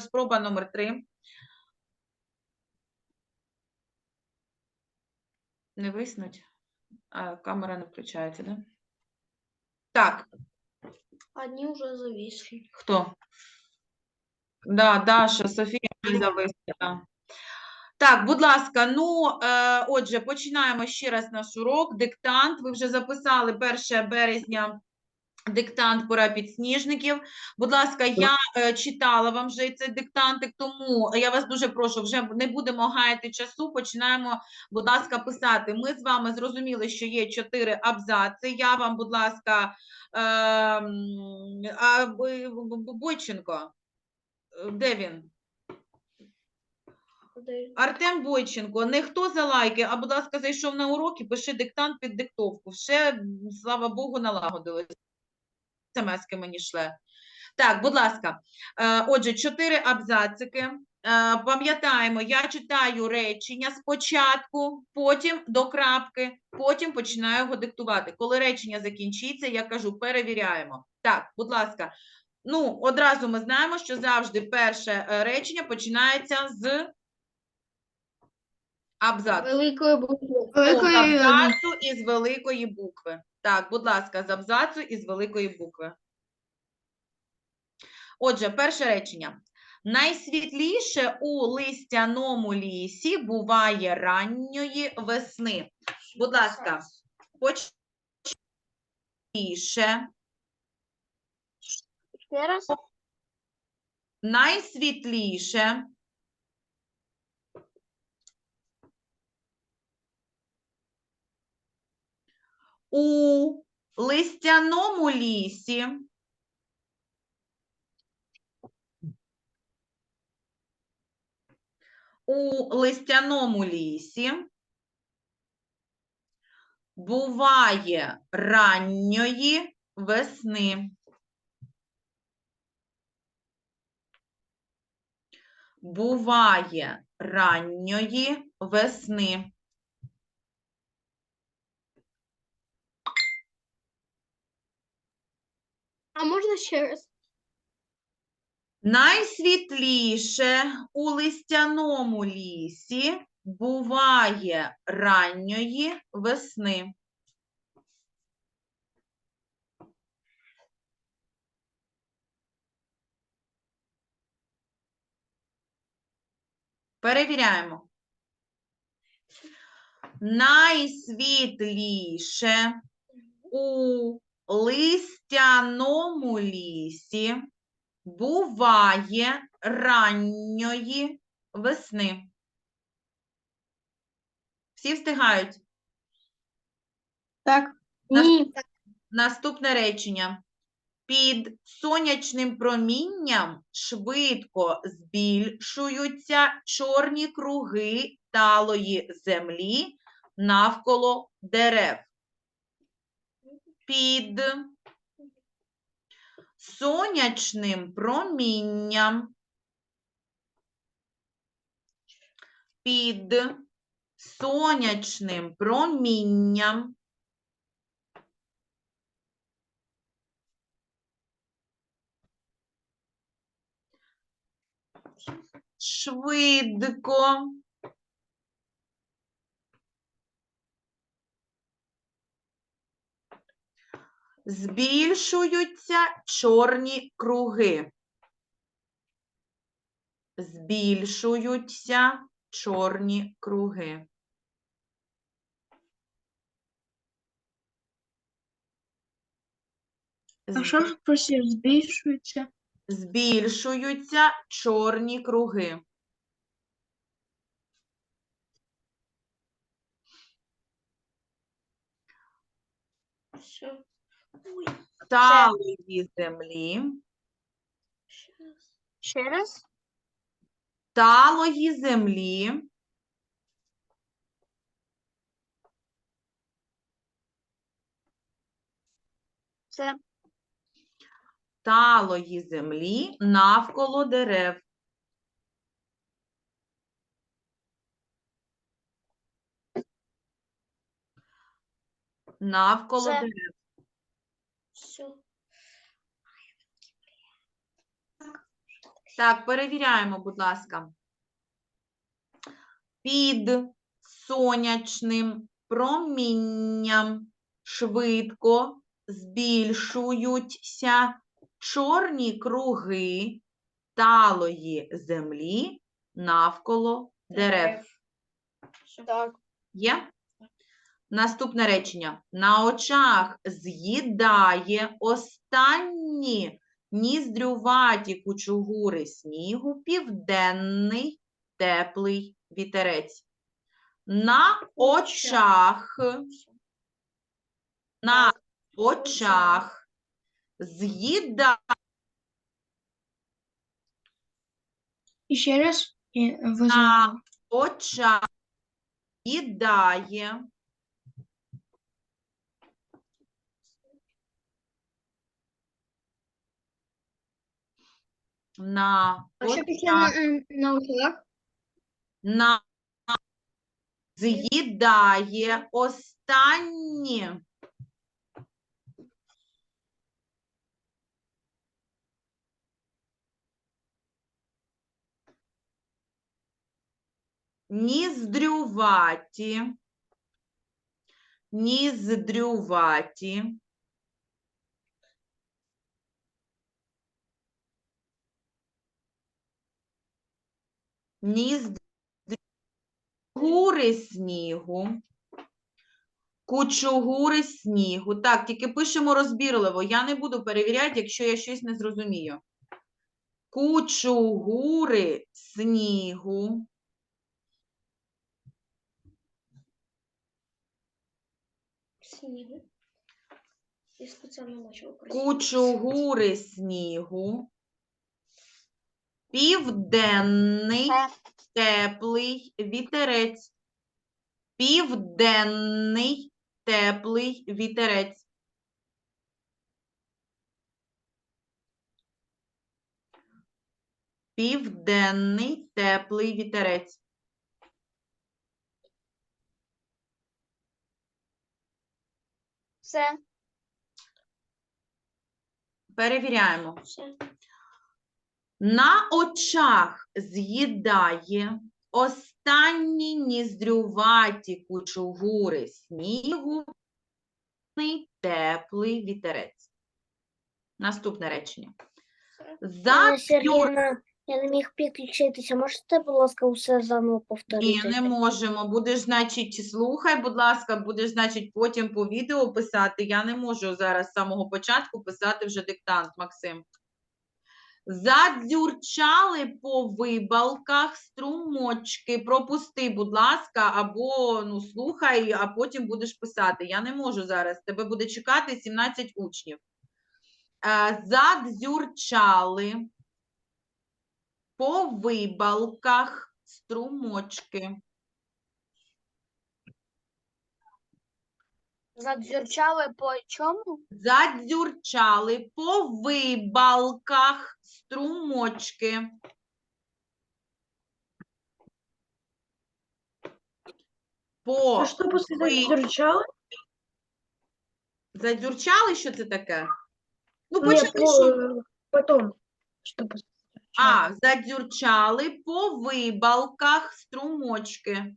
Спроба номер три. Не виснуть? А, камера не включається, да? Так, Одни уже зависли. хто? Да, Даша, Софія не зависла. Так, будь ласка, ну, е, отже, починаємо ще раз наш урок. Диктант. Ви вже записали 1 березня диктант пора підсніжників. Будь ласка, я е, читала вам вже цей диктантик, тому я вас дуже прошу, вже не будемо гаяти часу. Починаємо, будь ласка, писати. Ми з вами зрозуміли, що є чотири абзаци. Я вам, будь ласка, е, а, Бойченко. Де він? Артем Бойченко, не хто за лайки, а, будь ласка, зайшов на уроки, пиши диктант під диктовку. Ще, слава Богу, налагодилось. СМСки мені шле. Так, будь ласка. Е, Отже, чотири абзацики. Е, Пам'ятаємо, я читаю речення спочатку, потім до крапки, потім починаю його диктувати. Коли речення закінчиться, я кажу, перевіряємо. Так, будь ласка. Ну, одразу ми знаємо, що завжди перше е, речення починається з абзацу. Великою буквою. З абзацу із великої букви. Так, будь ласка, з абзацу із великої букви. Отже, перше речення. Найсвітліше у листяному лісі буває ранньої весни. Будь ласка, почніше. Ще раз. Найсвітліше у листяному лісі у листяному лісі буває ранньої весни. Буває ранньої весни. А можна ще раз? Найсвітліше у листяному лісі буває ранньої весни. Перевіряємо. Найсвітліше у листяному лісі буває ранньої весни. Всі встигають. Так. Ні. Наступне речення. Під сонячним промінням швидко збільшуються чорні круги талої землі навколо дерев. Під сонячним промінням. Під сонячним промінням. Швидко збільшуються чорні круги. Збільшуються чорні круги. А що ж просив? Збільшується? Збільшуються чорні круги. Все. Талої землі. Ще раз? Талої землі. Це Талої землі навколо дерев. Навколо Це- дерев. Все. Так, перевіряємо, будь ласка. Під сонячним промінням швидко збільшуються чорні круги талої землі навколо дерев. Так. Є? Наступне речення. На очах з'їдає останні ніздрюваті кучугури снігу південний теплий вітерець. На очах, на очах з'їдає І ще раз. На очах з'їдає на А що після на, на очах? на з'їдає останні. Ніздрюваті, ніздрюваті ніздрюваті Кучугури снігу. Кучугури снігу. Так, тільки пишемо розбірливо. Я не буду перевіряти, якщо я щось не зрозумію. Кучугури снігу. Снігу. Я спеціально почала Кучугури снігу. Південний теплий вітерець. Південний теплий вітерець. Південний теплий вітерець. Все. Перевіряємо. Все. На очах з'їдає останні ніздрюваті кучугури снігу теплий вітерець. Наступне речення. За Анна я не міг підключитися. Можете, будь ласка, усе заново Ні, повторити? не можемо. Будеш, значить, слухай, будь ласка, будеш, значить, потім по відео писати. Я не можу зараз з самого початку писати вже диктант, Максим. Задзюрчали по вибалках струмочки. Пропусти, будь ласка, або ну, слухай, а потім будеш писати. Я не можу зараз. Тебе буде чекати 17 учнів. Е, Задзюрчали по вибалках струмочки. Задзюрчали по чому? Задзюрчали по вибалках струмочки. По А що після ви- задзюрчали? Задзюрчали, що це таке? Ну, Ні, почекай, по, що? потом. Що після А, задзюрчали по вибалках струмочки.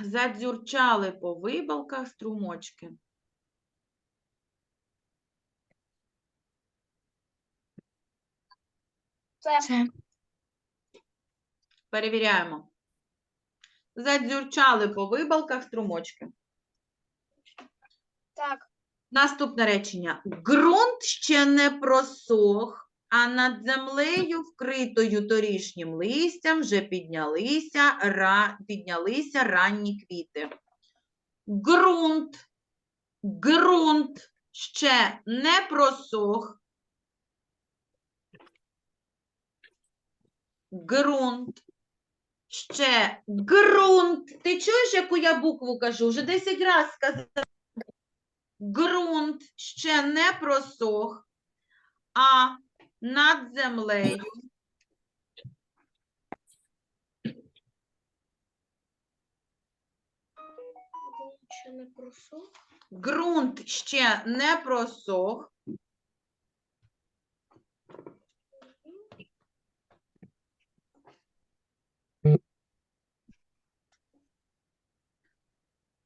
Задзюрчали по вибалках струмочки. Це. Перевіряємо. Задзюрчали по вибалках струмочки. Так. Наступне речення. Ґрунт ще не просох, а над землею, вкритою торішнім листям, вже піднялися, ра... піднялися ранні квіти. Ґрунт, ґрунт ще не просох. Ґрунт. Ще ґрунт. Ти чуєш, яку я букву кажу? Вже 10 разів сказала. Ґрунт ще не просох, а над землею ґрунт ще не просох.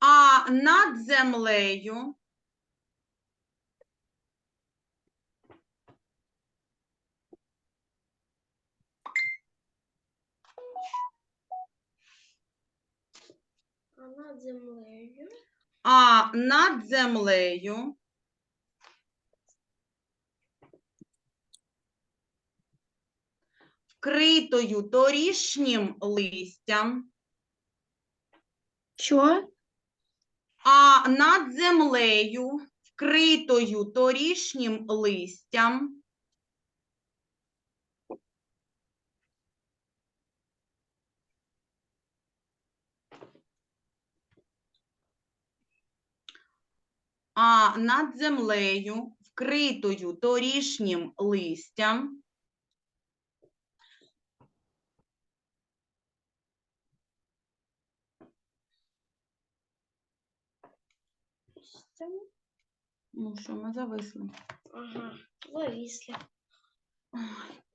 А над землею А над землею. А над землею вкритою торішнім листям, Що? а над землею вкритою торішнім листям а над землею, вкритою торішнім листям, ну що, ми зависли. Ага. Зависли. Ой.